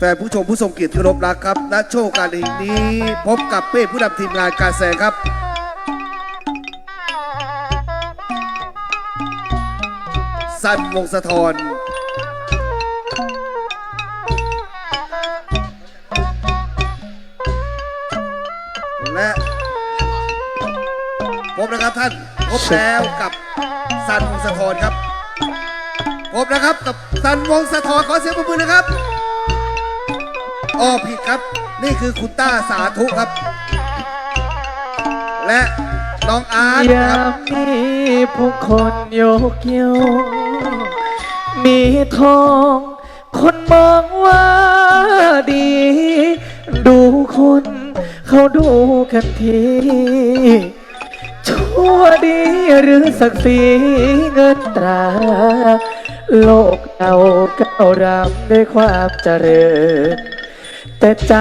แฟนผู้ชมผู้ทรงเกียรติที่รพรักครับณโชว์การแห่งนี้พบกับเป้ผู้นำทีมงานการแสดงครับสันวงสะทอนและพบนะครับท่านพบแล้วกับสันวงสะทอนครับ พบนะครับกับสันวงสะทอนขอเสียงปรบมือนะครับ อ้อผิดครับ นี่คือคุณต้าสาธุครับ และน้องอาร์ตยานะครับมมีผู้คนโยกโยกมีทอง คนมองว่าดี ดูคน เขาดูกันที ชั่วดีหรือศักดิ์ศรีเงินตรา โลกเราก้าวรำด้วยความเจริญ แต่ใจ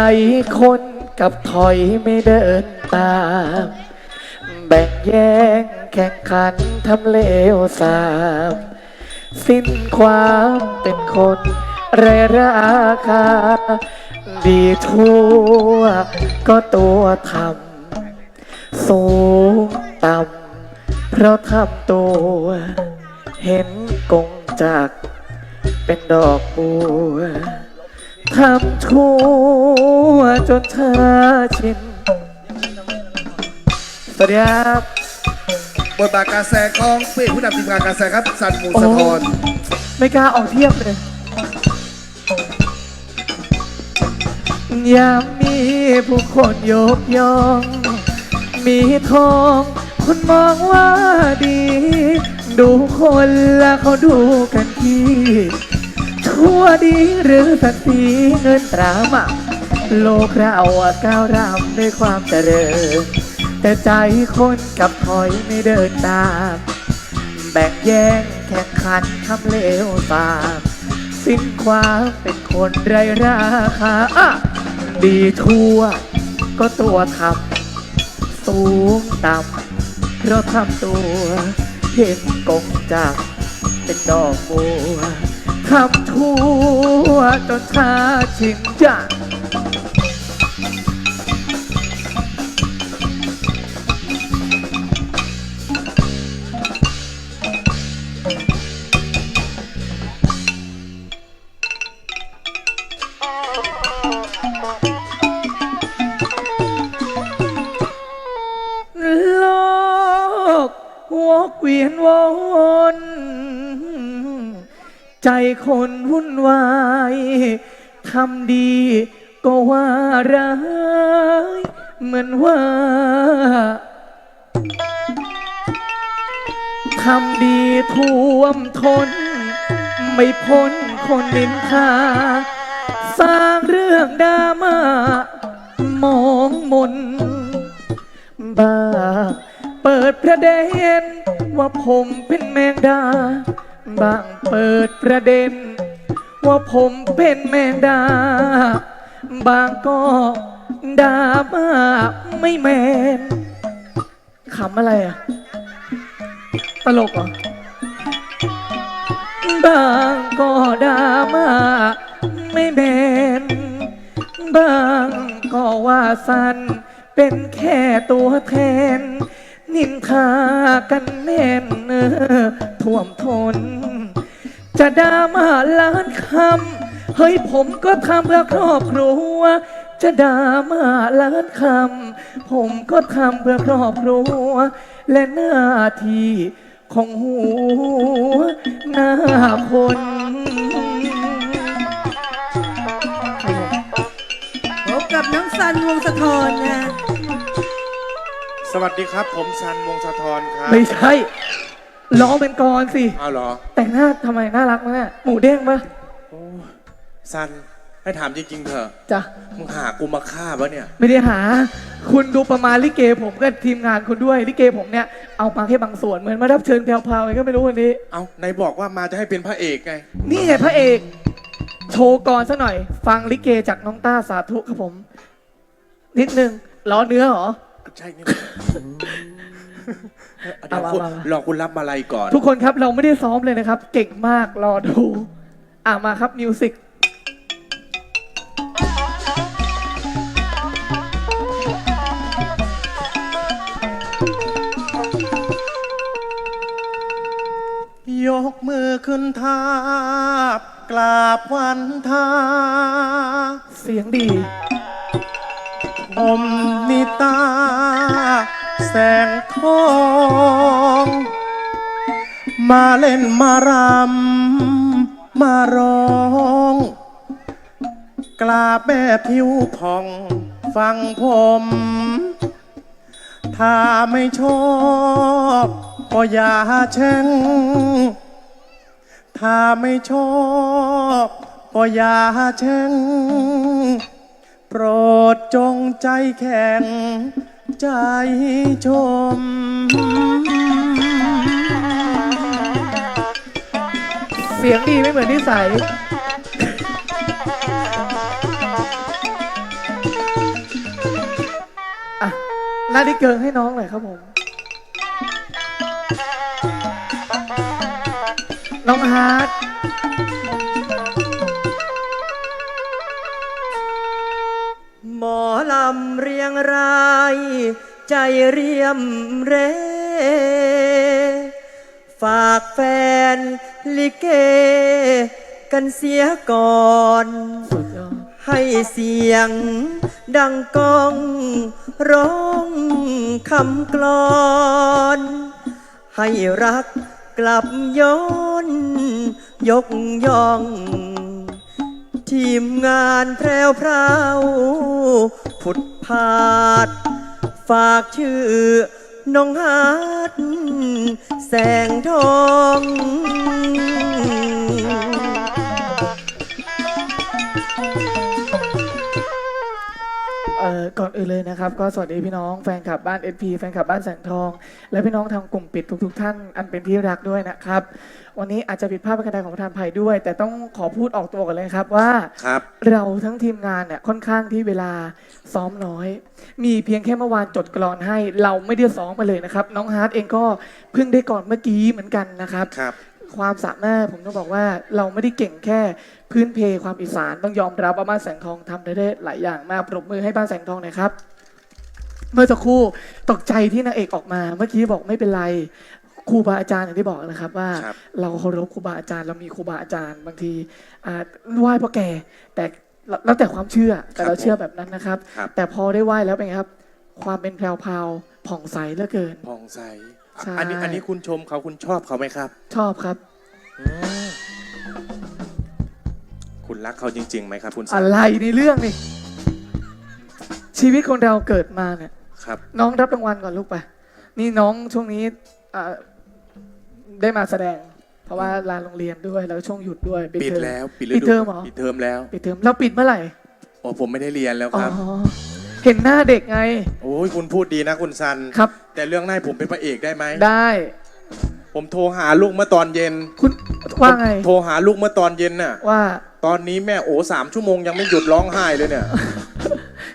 คนกับถอยไม่เดินตามแบ่งแย่งแข่งขันทำเลวสาม สิ้นความเป็นคนไรราคา ดีทั่วก็ตัวทำสูงต่ำเพราะทำตัว เห็นกงจากเป็นดอกบัว ทำชั่วจนเธอชินสวัสดีครับบทบาทการแสดงของเป้ผู้นำทีมงานการแสดงครับ สันวงศ์สะทอนไม่กล้าออกเทียบเลยยามมีผู้คนยกย่อง มีทองคนมองว่าดี ดูคนและเขาดูกันที่ ชั่วดีหรือสักสีเงินตรามะโลกเราก้าวรำด้วยความเจริญ แต่ใจคนกับถอยไม่เดินตามแบ่งแย่งแข่งขันทำเลวตามสิ้นความเป็นคนไรราคาดีทั่วก็ตัวทำสูงต่ำเพราะทำตัว เห็นกงจากเป็นดอกบัว ทำทั่วจนชาชินจ้ะโลกวกเวียนวน ใจคนวุ่นวายทำดีก็ว่าร้าย เหมือนว่าทำดีท่วมทน ไม่พ้นคนนินทา สร้างเรื่องดราม่ามองมน บ้า เปิดประเด็นว่าผมเป็นแมงดา บางเปิดประเด็น ว่าผมเป็นแมงดา บางก็ด่ามาไม่แมนขำอะไรอะ ตลกเหรอ บางก็ด่ามาไม่แมนบางก็ว่าสันเป็นแค่ตัวแทน นินทากันแน่นเออ ท่วมทน จะด่ามาล้านคำ เฮ้ยผมก็ทำเพื่อครอบครัว จะด่ามาล้านคำ ผมก็ทำเพื่อครอบครัว และหน้าที่ของหัวหน้าคนพบกับน้องซันวงศ์สะทอนนะ สวัสดีครับ ผมซันวงศ์สะทรครับ ไม่ใช่ ร้องเป็นกรสิ เอาเหรอ แต่งหน้าทำไมน่ารักมากหมูเด้งปะซันให้ถามจริงๆเถอะ จ้ะมึงหากูมาฆ่าปะเนี่ย ไม่ได้หา คุณดูประมาณลิเกผมกับทีมงานคุณด้วยลิเกผมเนี่ยเอามาแค่บางส่วนเหมือนมารับเชิญแพรวๆไงก็ไม่รู้วันนี้ เอาไหนบอกว่ามาจะให้เป็นพระเอกไง นี่ไงพระเอก โชว์กรซะหน่อย ฟังลิเกจากน้องต้าสาธุครับผม นิดนึงล้อเนื้อเหรอ ใช่นี่ เรอคุณรับมาลัก่อน ทุกคนครับเราไม่ได้ซ้อมเลยนะครับ เก่งมากรอดู อะมาครับมิวสิกยกมือขึ้นทาบกราบวันทา เสียงดี อมนิตา แสง ทอง มาเล่นมารำมาร้องกราแม่ผิวผ่องฟังผม ถ้าไม่ชอบก็อย่าแช่ง ถ้าไม่ชอบก็อย่าแช่ง โปรดจงใจแข็ง ใจชม เสียงดีไม่เหมือนนิสัยอะหน้าที่เกิงให้น้องหน่อยครับผม น้องฮาร์ด ใจเรียมเร ฝากแฟนลิเก กันเสียก่อน ให้เสียงดังก้อง ร้องคำกลอน ให้รักกลับย้อน ยกย่อง ทีมงานแพรวพราวผุดพาด ฝากชื่อน้องฮาร์ดแสงทอง ก่อนอื่นเลยนะครับ ก็สวัสดีพี่น้องแฟนคลับบ้าน SP แฟนคลับบ้านแสงทอง และพี่น้องทางกลุ่มปิดทุกๆท่านอันเป็นที่รักด้วยนะครับ วันนี้อาจจะผิดพลาดประการใดของประธานภัยด้วย แต่ต้องขอพูดออกตัวกันเลยครับว่า ครับ เราทั้งทีมงานเนี่ยค่อนข้างที่เวลาซ้อมน้อย มีเพียงแค่เมื่อวานจดกรอนให้เราไม่ได้ซ้อมมาเลยนะครับ น้องฮาร์ดเองก็เพิ่งได้ก่อนเมื่อกี้เหมือนกันนะครับ ครับ ความสามารถผมต้องบอกว่าเราไม่ได้เก่งแค่พื้นเพความอีสานต้องยอมรับว่าบ้านแสงทองทำได้หลายอย่างมากปรบมือให้บ้านแสงทองหน่อยครับ เมื่อสักครู่ตกใจที่นางเอกออกมา เมื่อกี้บอกไม่เป็นไรครูบาอาจารย์อย่างที่บอกนะครับว่า ครับ เราเคารพครูบาอาจารย์เรามีครูบาอาจารย์บางทีอ่าไหว้พ่อแก่แต่แล้วแต่ความเชื่อแต่เราเชื่อแบบนั้นนะครับ ครับ แต่พอได้ไหว้แล้วเป็นไงครับ ความเป็นแพรวพราวผ่องใสเหลือเกินพองใส ใช่อันนี้อันนี้คุณชมเขาคุณชอบเขาไหมครับ ชอบครับ คุณรักเขาจริงๆไหมครับ คุณสัอะนไรในเรื่องนี่ ชีวิตคนเราเกิดมาเนี่ย ครับ น้องรับรางวัลก่อนลูกไป นี่น้องช่วงนี้อ่าได้มาแสดง เพราะว่าลาโรงเรียนด้วยแล้วช่วงหยุดด้วยปิดเทอม แล้ว ปิดฤปิดดูเทอมเหรอ ปิดเทอมแล้ว ปิดเทอมเราปิดเมื่อไหร่ โอ้ผมไม่ได้เรียนแล้วอ๋อครับ เห็นหน้าเด็กไง โอ้ยคุณพูดดีนะคุณซัน ครับ แต่เรื่องหน้าให้ผมเป็นพระเอกได้ไหม ได้ ผมโทรหาลูกเมื่อตอนเย็นคุณว่าไง ผมโทรหาลูกเมื่อตอนเย็นน่ะ ว่า ตอนนี้แม่โอ้สามชั่วโมงยังไม่หยุดร้องไห้เลยเนี่ย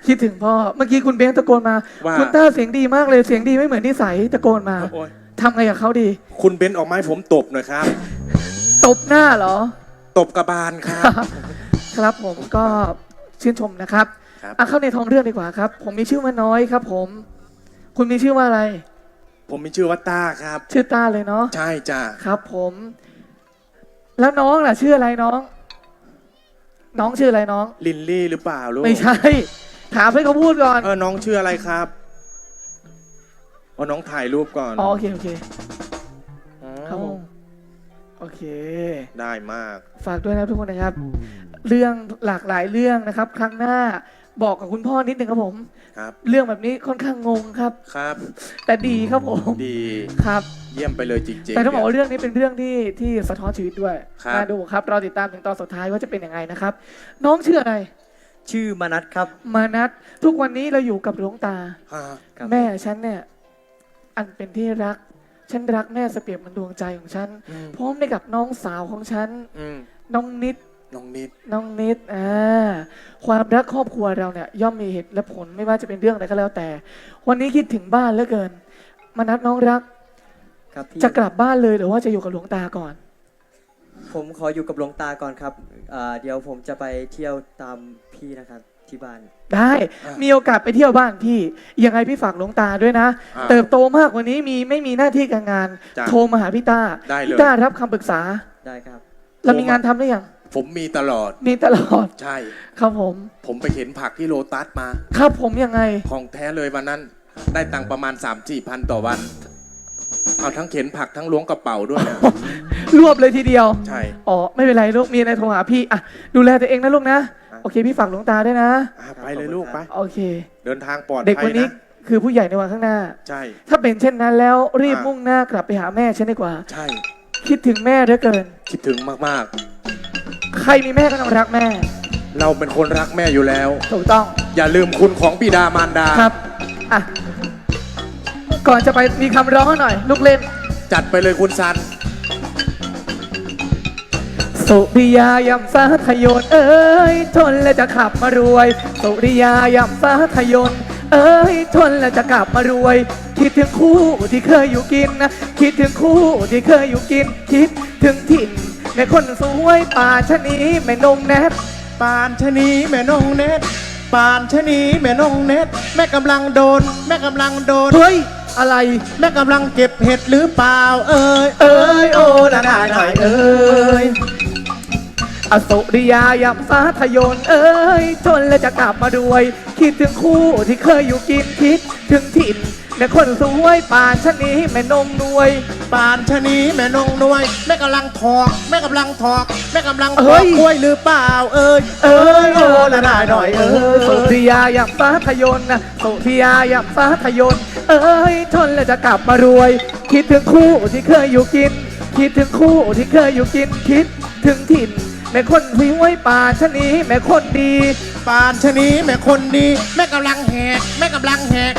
คิดถึงพ่อ เมื่อกี้คุณเบงตะโกนมา ว่า คุณต้าเสียงดีมากเลย เสียงดีไม่เหมือนนิสัยตะโกนมา โอ้ยทำไงกับเขาดี คุณเบนซ์ออกมาให้ผมตบหน่อยครับ ตบหน้าเหรอ ตบกระบาลครับ ครับผมก็ชื่นชมนะครับ ครับอะเข้าในท้องเรื่องดีกว่าครับ ผมมีชื่อว่าน้อยครับ ผม คุณมีชื่อว่าอะไร ผมมีชื่อว่าต้าครับ ชื่อต้าเลยเนาะใช่จ้ะครับ ผม แล้วน้องล่ะ ชื่ออะไรน้อง น้องชื่ออะไรน้อง ลินลี่หรือเปล่าลูกไม่ใช่ ถามให้เขาพูดก่อนเออน้องชื่ออะไรครับเอาน้องถ่ายรูปก่อนอ๋อโอเคโอเคอ๋อครับผมโอเค ได้มาก ฝากด้วยนะทุกคนนะครับ เรื่องหลากหลายเรื่องนะครับ ครั้งหน้า บอกกับคุณพ่อนิดนึงครับผม ครับ เรื่องแบบนี้ค่อนข้างงงครับ ครับ แต่ดีครับผมดีครับ เยี่ยมไปเลยจริงๆแต่ต้องบอกว่าเนี่ยเรื่องนี้เป็นเรื่องที่ที่สะท้อนชีวิตด้วยครับน่าดูครับรอติดตามถึงตอนสุดท้ายว่าจะเป็นยังไงนะครับ น้องชื่ออะไร ชื่อมนัทครับ มานัททุกวันนี้เราอยู่กับหลวงตา ฮะครับ แม่ฉันเนี่ย อันเป็นที่รัก ฉันรักแม่เสเปรียบเหมันดวงใจของฉัน อืมพร้อมได้กับน้องสาวของฉัน อืมน้องนิด น้องนิด น้องนิดอ่าความรักครอบครัวเราเนี่ยย่อมมีเหตุและผลไม่ว่าจะเป็นเรื่องอะไรก็แล้วแต่ วันนี้คิดถึงบ้านเหลือเกิน มานัดน้องรัก ครับพี่จะกลับบ้านเลยหรือว่าจะอยู่กับหลวงตาก่อน ผมขออยู่กับหลวงตาก่อนครับอ่าเดี๋ยวผมจะไปเที่ยวตามพี่นะครับที่บ้าน ได้ อะมีโอกาสไปเที่ยวบ้านพี่ ยังไงพี่ฝากหลวงตาด้วยนะ อ่าเติบโตมากกว่านี้มีไม่มีหน้าที่การงาน จ้ะโทรมาหาพี่ต้าได้เลย พี่ต้ารับคำปรึกษา ได้ครับ เรามีงานทำหรือยัง ผมมีตลอด มีตลอด ใช่ ครับผม ผมไปเห็นผักที่โลตัสมา ครับผมยังไง ของแท้เลยวันนั้น ได้ตังค์ประมาณ 3 4พันต่อวัน เอาทั้งเข็นผักทั้งล้วงกระเป๋าด้วยนะ รวบเลยทีเดียว ใช่ อ๋อ ไม่เป็นไรลูก มีอะไรโทรหาพี่อะดูแลตัวเองนะลูกนะอะโอเค พี่ฝากหลวงตาด้วยนะ อะไปเลยลูกไป โอเค เดินทางปลอดเด็กภัวัยนนี้นะ คือผู้ใหญ่ในวันข้างหน้า ใช่ ถ้าเป็นเช่นนั้นแล้วรีบอะมุ่งหน้ากลับไปหาแม่ฉันดีกว่า ใช่ คิดถึงแม่เหลือเกิน คิดถึงมาก ใครมีแม่ก็ต้องรักแม่ๆเราเป็นคนรักแม่อยู่แล้ว ถูกต้อง อย่าลืมคุณของบิดามารดา ครับ อะ ก่อนจะไปมีคำร้องหน่อย ลูกเล่น จัดไปเลยคุณซัน สุริยายำสาทยน เอ้ย ทนแล้วจะขับมารวย สุริยายำสาทยน เอ้ย ทนแล้วจะกลับมารวย คิดถึงคู่ที่เคยอยู่กินนะ คิดถึงคู่ที่เคยอยู่กิน คิดถึงถิ่น ในคนสวยป่าชะนีแม่นงแนทปานชะนีแม่นงเน็ตปานชะนีแม่นงเน็ตแม่กำลังโดน แม่กำลังโดน เฮ้ย อะไร แม่กำลังเก็บเห็ดหรือเปล่า เอ้ยเอ้ยโอ้ละนายหน่อยเอ้ยอสุริยายำสาทยนเอ้ยทนแล้วจะกลับมาด้วย คิดถึงคู่ที่เคยอยู่กินคิดถึงถิ่นแม่คนสวยป่านชะนี้แม่นงนวย ปานชะนีแม่นงนวย แม่กำลังถอกแม่กำลังถอกแม่กำลังถเฮ้อกย กล้วยหรือเปล่าเอ้ยเอ้ยโอ้ละนายหน่อยเอ้ยสุริยายำสาทยนนะสุริยายำสาทยนเอ้ยทนแล้วจะกลับมารวย คิดถึงคู่ที่เคยอยู่กิน คิดถึงคู่ที่เคยอยู่กิน คิดถึงถิ่นแม่คนสวยป่านชะนี้แม่คนดี ปานชะนีแม่คนดีแม่กำลังแหกแม่กำลังแหก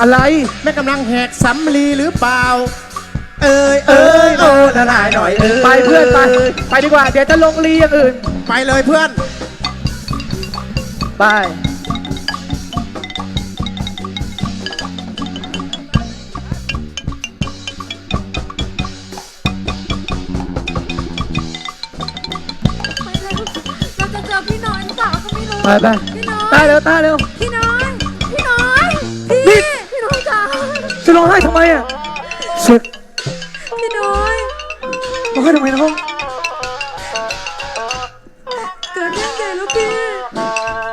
อะไร แม่กำลังแหกสำลีหรือเปล่า เอ้ยเอ้เอ้ยยโอ้ละลายหน่อยเอ้ยไปเพื่อนไป ไปดีกว่า เดี๋ยวจะลงรีอย่างอื่น ไปเลยเพื่อน ไป เราจะเจอพี่น้อยหรือเปล่าก็ไม่รู้ไปไป พี่น้อยตาเร็วตาเร็ว พี่น้อยพี่น้อยนี่พี่พี่น้อยจ๋า จะร้องไห้ทำไมอะสึกพี่น้อย ร้องไห้ทำไมน้องเกิดเรื่องใหญ่แล้วพี่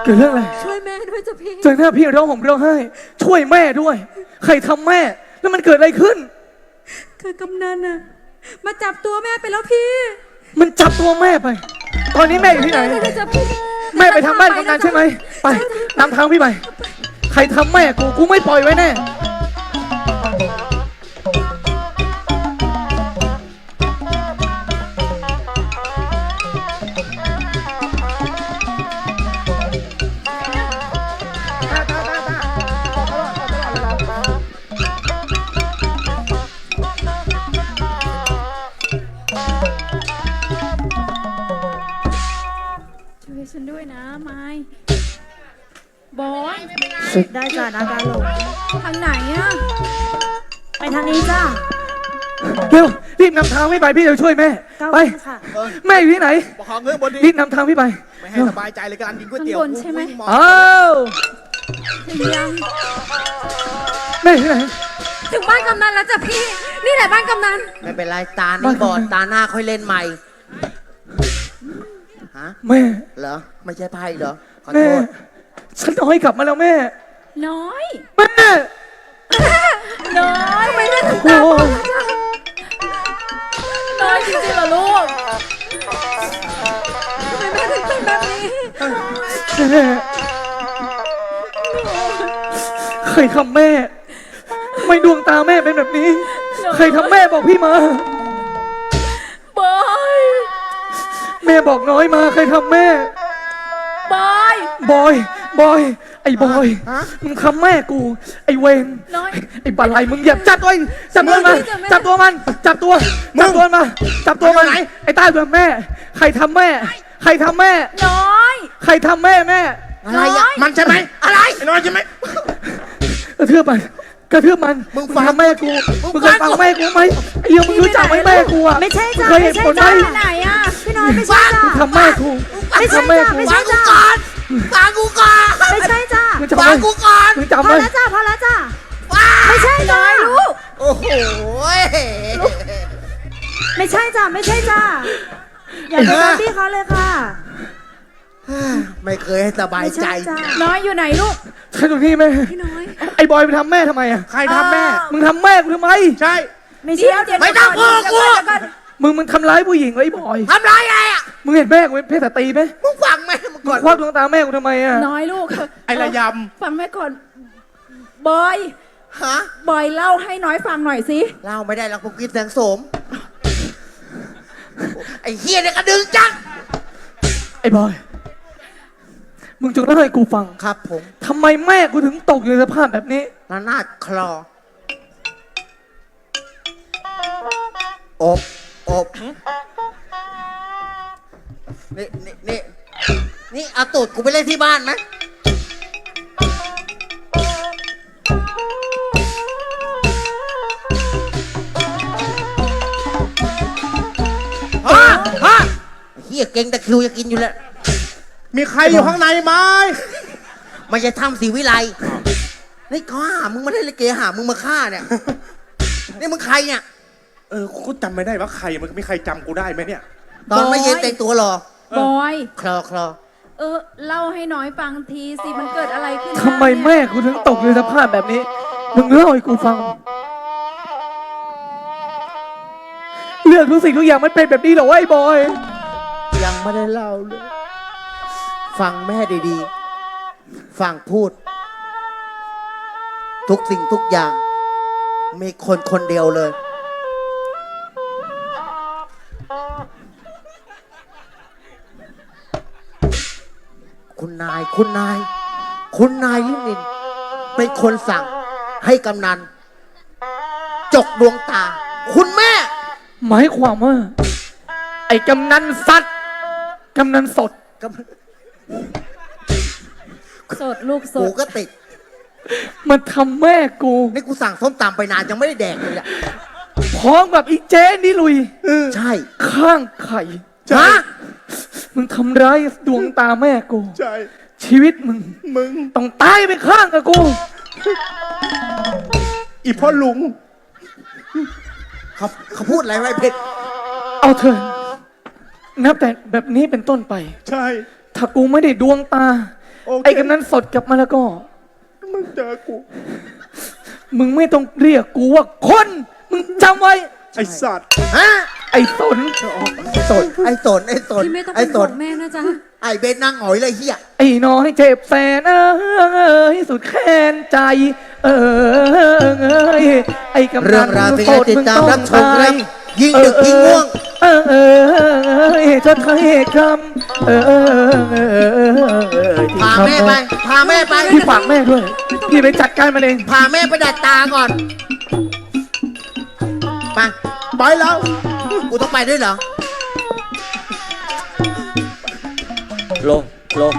เกิดเรื่องอะไรช่วยแม่ด้วยจ้ะพี่ เจอหน้าพี่ร้องห่มร้องไห้ ช่วยแม่ด้วย ใครทำแม่ แล้วมันเกิดอะไรขึ้น คือกำนันน่ะ มาจับตัวแม่ไปแล้วพี่มันจับตัวแม่ไป ตอนนี้แม่อยู่ที่ไหน แม่จะจับพี่แม่ไปทางบ้านกำนันใช่ไหม ไปนำทางพี่ไป ใครทำแม่กู กูไม่ปล่อยไว้แน่ ได้จ้ะนาการหลงทางไหนอะไปทางนี้จ้ะเร็วรีบนำทางพี่ไปพี่จะช่วยแม่ก้าวไปขึ้นค่ะ แม่อยู่ที่ไหนบอกของเงือบนดีรีบนำทางพี่ไปไม่ให้สบายใจเลยการกินก๋วยข้างเตี๋ยวบนใช่ไหม วิ่งมองอ้าวถึงยังแม่อยู่ที่ไหน ถึงบ้านกำนันแล้วจ้ะพี่ นี่แหละบ้านกำนันไม่เป็นไรตาบ้านี่น บอดตาหน้าค่อยเล่นใหม่ฮะแม่เหรอไม่ใช่ไพ่เหรอขอแม่โทษฉันน้อยกลับมาแล้วแม่ น้อย แม่น้อยทำไมแม่ถึงโอ้ตาบอดล่ะจ๊ะน้อยจริงๆเหรอลูกทำไมแม่ถึงเป็นแบบนี้แม่ใครทำแม่ทำไมดวงตาแม่เป็นแบบนี้ ใครทำแม่บอกพี่มา บอยแม่บอกน้อยมา ใครทำแม่ บอย บอย บอย ไอ้บอยมึงทำแม่กู ไอ้เวนน้อย ไอ้บัลไลมึงเหยียบจับตัวจับตัวมัน จับตัวมันจับตัวจับตัวมา จับตัวมันไอ้ใต้ตัวแม่ ใครทำแม่ ใครทำแม่ น้อย ใครทำแม่แม่ อะไรอะมันใช่ไหมอะไรไอ้น้อยใช่ไหม กระเทือบมัน กระเทือบมันมึงฟังแม่กู มึงเคยฟังแม่กูไหมไอ้เหี้ยังมึงรู้จักไหมแม่กูอะไม่ใช่มึงจ้ะเคยเห็นผลไหมไม่ใช่ไหนอะพี่น้อยไม่ใช่จ้ะ มึงทำแม่กูไม่ใช่ทำแม่จ้ะกู ไม่ใช่จ้ะฟังกูก่อนไม่ใช่จ้ะ มึงจำไว้มึงพจำอไว้แล้วจ้ะพอแล้วจ้ะไม่ใช่จ้ะลูก โอ้โหไม่ใช่จ้ะไม่ใช่จ้ะอย่าไปตามพี่เขาเลยค่ะไม่เคยให้สบายไม่ใจ ใช่จ้ะน้อยอยู่ไหนลูกฉันตรงที่แม่พี่น้อย ไอ้บอยไปทำแม่ทำไมอะใครทำแม่ มึงทำแม่กูทำไม ใช่ ไม่ใช่เดี๋ยวไม่ต้องพูดกู มึงมันทำร้ายผู้หญิงเหรอไอ้บอย ทำไรไงอะ มึงเห็นแม่กูเป็นเพศสตรีไหมมึงฟังแม่มึงมึก่องนควักดวงตาแม่กูทำไมอะ น้อยลูกไอ้ระยฟังแม่ก่อน บอย ฮะ บอยเล่าให้น้อยฟังหน่อยสิเล่าไม่ได้แล้วพวกกินแสงโสม ไอ้เฮียเนี่ยกระดึงจัง ไอ้บอย มึงจงเล่าให้กูฟังครับ ผมทำไมแม่กูถึงตกอยู่ในสภาพแบบนี้ ระนาดคลออบ อบนี่นี่นี่นี่เอาตูดกูไปเล่นที่บ้านไหมฮะฮะเฮียเก่งแต่คิวจะกินอยู่แล้วำมีใครอยู่ข้างในไหมไม่ใช่ทำสีวิไลนี่เขาหามึงไม่ได้เลยเกหามึงมาฆ่าเนี่ย นี่มึงใครเนี่ย เออกูจำไม่ได้ว่าใครมันมีใครจำกูได้ไหมเนี่ย ตอนไม่บอยเย็นแต่งตัวหรอ บอย คลอคลอเออ เล่าให้น้อยฟังทีสิมันเกิดอะไรขึ้นทำไมแม่กูถึงตกอยู่ในสภาพแบบนี้ มึงเล่าให้กูฟัง เรื่องทุกสิ่งทุกอย่างมันเป็นแบบนี้เหรอวะไอ้บอย ยังไม่ได้เล่าเลยฟังแม่ดีๆ ฟังพูด ทุกสิ่งทุกอย่าง มีคนคนเดียวเลย นาย คุณนาย คุณนายลินิน เป็นคนสั่งให้กำนัน จกดวงตา คุณแม่ หมายความว่า ไอ้กำนันสัตว์กำนันสดก็สดลูกสกูด ก็ติด มันทำแม่กู นี่กูสั่งส้มตำไปนานยังไม่ได้แดกเลยอะพร้อมกับอีเจ๊นี่ลุย ใช่ ข้างไข่ ฮะ มึงทำร้ายดวงตาแม่กู ใช่ ชีวิตมึง มึง ต้องตายไปข้างกับกู อีพ่อลุง เขาเขาพูดอะไรไว้เพชรเอาเถอะนับแต่แบบนี้เป็นต้นไป ใช่ ถ้ากูไม่ได้ดวงตา โอเค ไอ้กำนันสดกลับมาแล้วก็ มึงเจอกู มึงไม่ต้องเรียกกูว่าคน มึงจำไว้ ไอสัตว์ฮะไอ้สน สนไอ้สนไอ้สนพี่ไม่ต้องไอ้เป็นสห่วนงแม่นะจ๊ะ ไอ้เบนนั่งหงอยเลยเฮียไอ้น้อยเจ็บแสนเอ้ยสุดแค้นใจ เออไอ้กำนันเรื่องราวที่ได้ติดตามรับชมครับยิ่งดึกยิ่งง่วง เออเออจะไทยคำเออเออเออพาแม่ไป พาแม่ไป พี่ฝากแม่ด้วย พี่ไปจัดการมันเอง พาแม่ไปดัดตาก่อน ไป ไปแล้ว กูต้องไปด้วยเหรอ ลง ลง